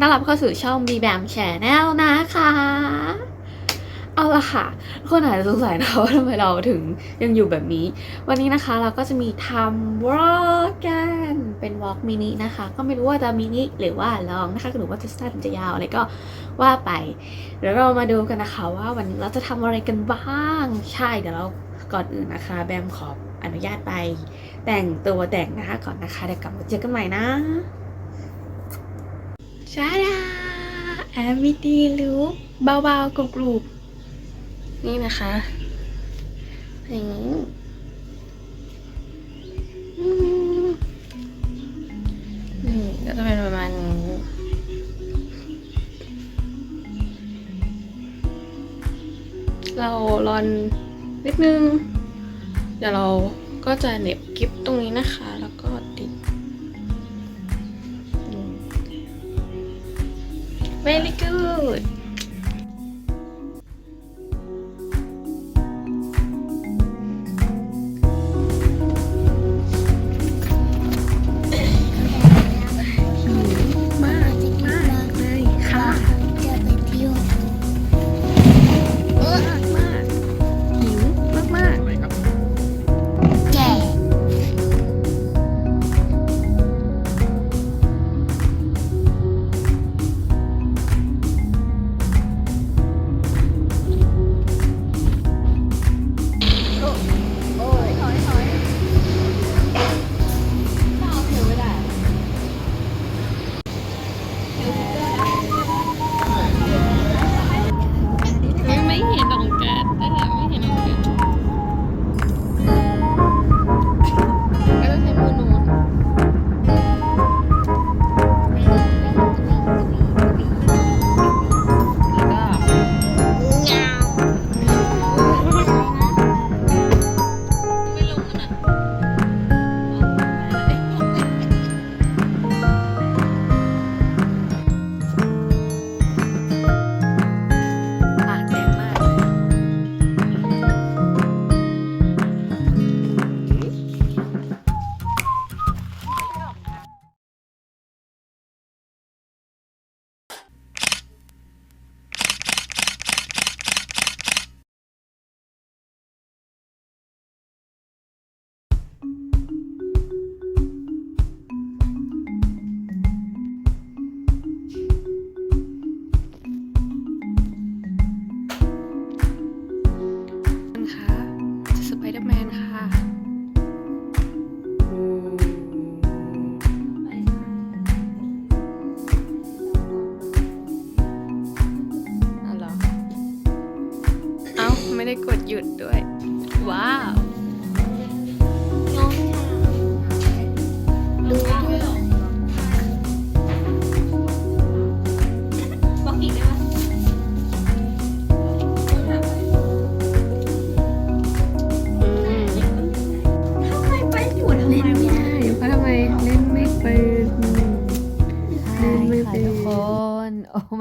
เข้าสู่ช่อง b ีแบมแชนแนลนะคะ เอาละค่ะคนอาจจะสงสัยนะว่าทำไมเราถึงยังอยู่แบบนี้ วันนี้นะคะเราก็จะมีทำวอล์กกันเป็นวอล์กมินินะคะ ก็ไม่รู้ว่าจะมินิหรือว่าลองนะคะหรือว่าจะสั้นจะยาวอะไรก็ว่าไปเดี๋ยวเรามาดูกันนะคะ ว่าวันนี้เราจะทำอะไรกันบ้าง ใช่เดี๋ยวเราก่อนอื่นนะคะ แบมขออนุญาตไป แต่งตัวแต่งหน้าก่อนนะคะเดี๋ยวกลับมาเจอกันใหม่นะ ชาดาแอมิตีลุกเบาๆกรุบๆนี่นะคะอย่างนี้นี่ก็จะเป็นประมาณนี้เรารอนนิดนึง เดี๋ยวเราก็จะเหน็บกิฟตรงนี้นะคะ Very good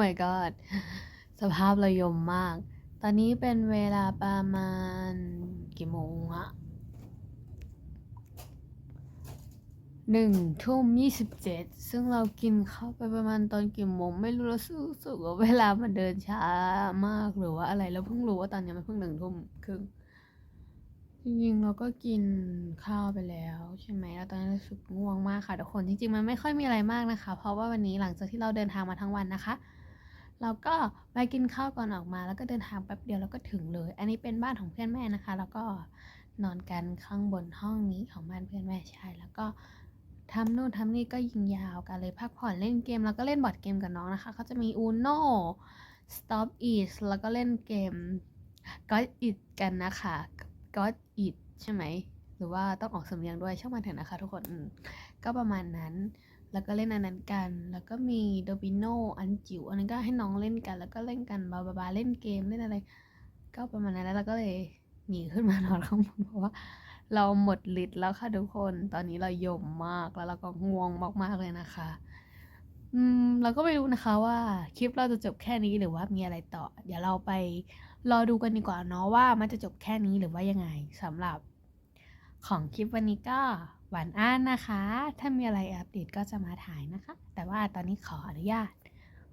my god สภาพระยมมาก ตอนนี้เป็นเวลาประมาณกี่โมงอะหนึ่งทุ่มยี่สิบเจ็ดซึ่งเรากินเข้าไปประมาณตอนกี่โมง ไม่รู้แล้วรู้สึกว่าเวลามันเดินช้ามากหรือว่าอะไรแล้วเพิ่งรู้ว่าตอนนี้มันเพิ่งหนึ่งทุ่มครึ่งจริงๆเราก็กินข้าวไปแล้วใช่ไหมแล้วตอนนี้รู้สึกง่วงมากค่ะทุกคนจริงๆมันไม่ค่อยมีอะไรมากนะคะ เพราะว่าวันนี้หลังจากที่เราเดินทางมาทั้งวันนะคะ เราก็ไปกินข้าวก่อนออกมา แล้วก็เดินทางแป๊บเดียวแล้วก็ถึงเลย อันนี้เป็นบ้านของเพื่อนแม่นะคะ แล้วก็นอนกันข้างบนห้องนี้ของบ้านเพื่อนแม่ใช่แล้วก็ทำนู่นทำนี่ก็ยิงยาวกันเลยพักผ่อนเล่นเกม แล้วก็เล่นบอร์ดเกมกับน้องนะคะเขาจะมี Uno Stop It แล้วก็เล่นเกม God It กันนะคะ God It ใช่ไหม หรือว่าต้องออกสำเนียงด้วยช่างมันเถอะนะคะทุกคนก็ประมาณนั้น แล้วก็เล่นอันนั้นกัน แล้วก็มีโดบิโนอันจิ๋วอันนั้นก็ให้น้องเล่นกัน แล้วก็เล่นกันบาบาบาเล่นเกมเล่นอะไร ก็ประมาณนั้นแล้วเราก็เลยหนีขึ้นมานอนข้างบนเพราะว่าเราหมดฤทธิ์แล้วค่ะทุกคน ตอนนี้เรายมมากแล้วเราก็ง่วงมากๆเลยนะคะ อืมเราก็ไม่รู้นะคะว่าคลิปเราจะจบแค่นี้หรือว่ามีอะไรต่อ เดี๋ยวเราไปรอดูกันดีกว่าเนาะว่ามันจะจบแค่นี้หรือว่ายังไงสำหรับของคลิปวันนี้ก็ หวานอ้านนะคะ ถ้ามีอะไรอัปเดตก็จะมาถ่ายนะคะ แต่ว่าตอนนี้ขออนุญาต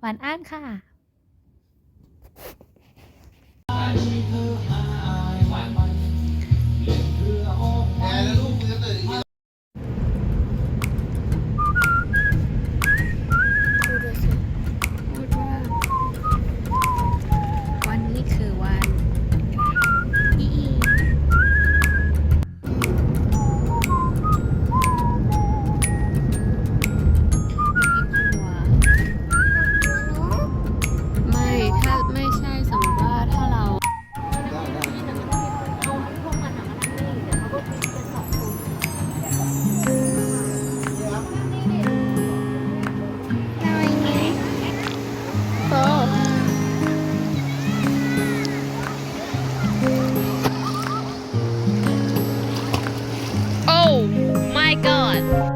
หวานอ้านค่ะ one.